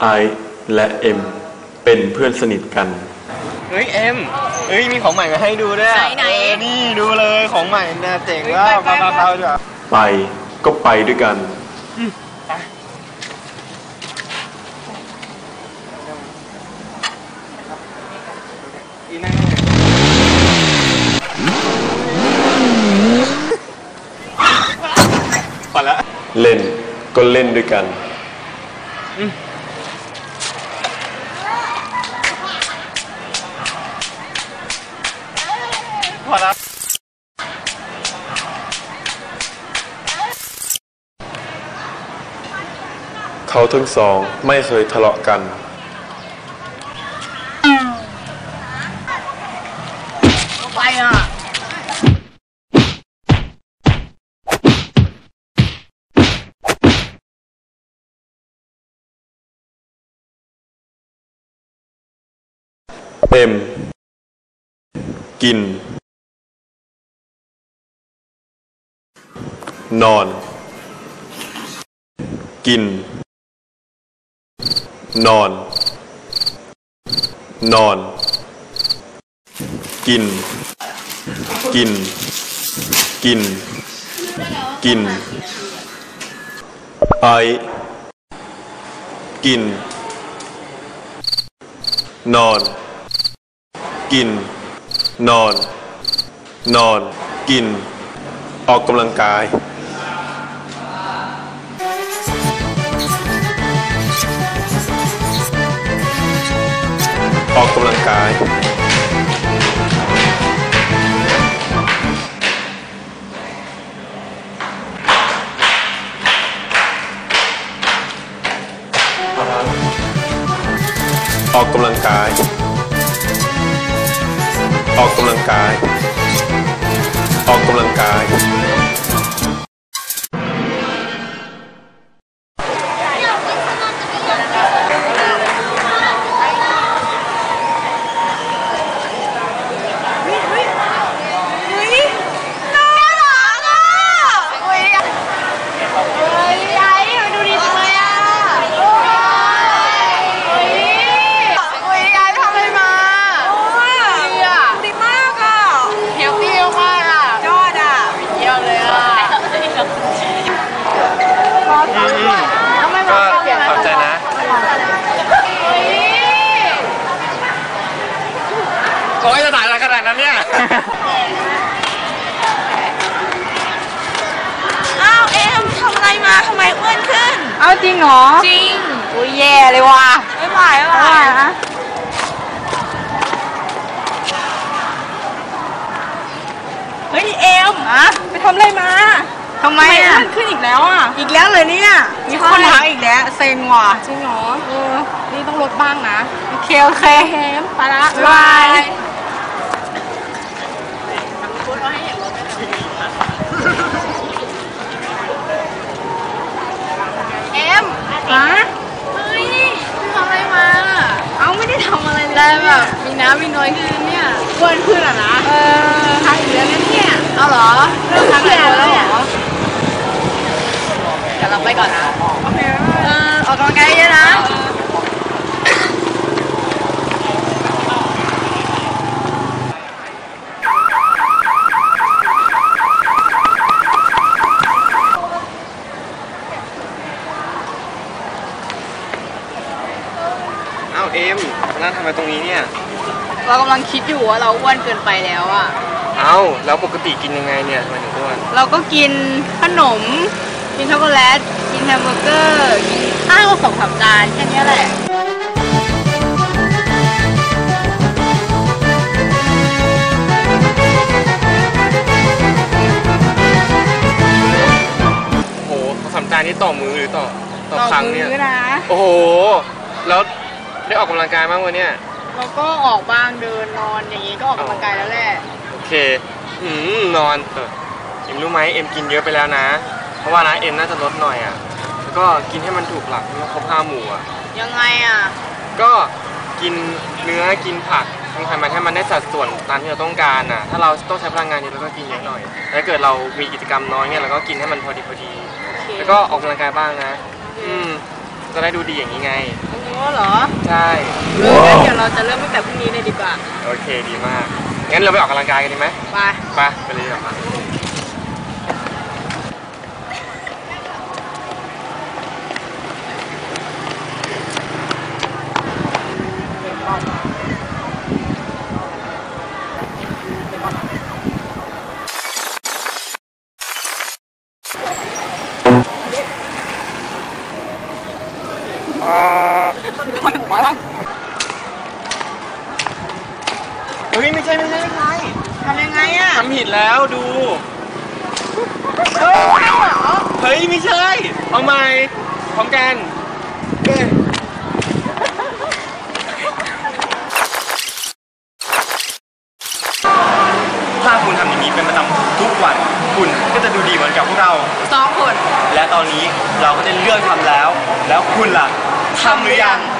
ไอซ์และเอ็มเป็นเพื่อนสนิทกัน เฮ้ยเอ็มเฮ้ยมีของใหม่มาให้ดูด้วยอะไหนๆเออนี่ดูเลยของใหม่น่าเจ๋งว่าไปมาๆๆเราจ้ะไปก็ไปด้วยกัน อีนั่นพอละ เล่นก็เล่นด้วยกัน เขาทั้งสองไม่เคยทะเลาะกัน ไปอะเอ็ม กิน นอน กิน นอน นอน กิน กิน กิน กิน ไอ กิน นอน กิน นอน นอน กิน ออกกำลังกาย ออกกำลังกาย ออกกำลังกาย ออกกำลังกาย ออกกำลังกาย เอาจริงเหรอ จริงอุ้ยแย่เลยว่ะไม่ไหวไม่ไหวว่านะเฮ้ยเอ็มอะไปทำอะไรมาทำไมทำไมอะอ้วนขึ้นอีกแล้วอะ อีกแล้วเลยเนี่ย มีคนทักอีกแล้ว เซ็งว่ะ จริงเหรอ เออ นี่ต้องลดบ้างนะ โอเค โอเคเอ็มไปละบาย เอ็ม ฮะ เฮ้ยไปทำอะไรมา เอาไม่ได้ทำอะ ไรเลยได้แบบมีน้ำมีน้อยขึ้นเนี่ยอ้วนขึ้นอะนะเออทางอีกแล้วนะเนี่ยเอาเหรอเริ่มเครียดแล้วเหรอเดี๋ยวเราไปก่อนนะโอเคเออออกกำลังกายเยอะนะเอ้าเอ็ม นั่งทำไมตรงนี้เนี่ย เรากำลังคิดอยู่ว่าเราอ้วนเกินไปแล้วอะเอ้าแล้วปกติกินยังไงเนี่ยทำไมถึงอ้วนเราก็กินขนม กินช็อกโกแลต กินแฮมเบอร์เกอร์กินข้าวสองสามจานแค่เนี้ยแหละ โอ้โหสามจานนี้ต่อมือหรือต่อต่อครั้งเนี่ยต่อมื้อนะ โอ้โห แล้ว ได้ออกกำลังกายบ้างวะเนี่ยเราก็ออกบ้างเดินนอนอย่างนี้ก็ออกกำลังกายแล้วแหละ โอเค อืมนอนเออเอ็มรู้ไหมเอ็มกินเยอะไปแล้วนะ เพราะว่านะเอ็มน่าจะลดหน่อยอะแล้วก็กินให้มันถูกหลักไม่ครบห้าหมู่อะ ยังไงอะ ก็กินเนื้อกินผักกินไขมันให้มันได้สัดส่วนตามที่เราต้องการอะ ถ้าเราต้องใช้พลังงานเยอะเราก็กินเยอะหน่อยแต่ถ้าเกิดเรามีกิจกรรมน้อยเนี่ยเราก็กินให้มันพอดีพอดีแล้วก็ออกกำลังกายบ้างนะ อืม จะได้ดูดีอย่างนี้ไง โอเคเหรอใช่ เอองั้นเดี๋ยวเราจะเริ่มตั้งแต่พรุ่งนี้เลยดีกว่า โอเคดีมาก งั้นเราไปออกกำลังกายกันดีไหมไป ไปไปเลยดีกว่า เฮ้ยไม่ใช่ไม่ใช่ไม่ใช่ทำยังไงอะทำผิดแล้วดูเฮ้ยไม่ใช่ เอาใหม่พร้อมกันเอ้ยถ้าคุณทำอย่างนี้เป็นประจำทุกวัน คุณก็จะดูดีเหมือนกับพวกเรา สองคน และตอนนี้เราก็ได้เลือกทำแล้ว แล้วคุณล่ะทำหรือยังท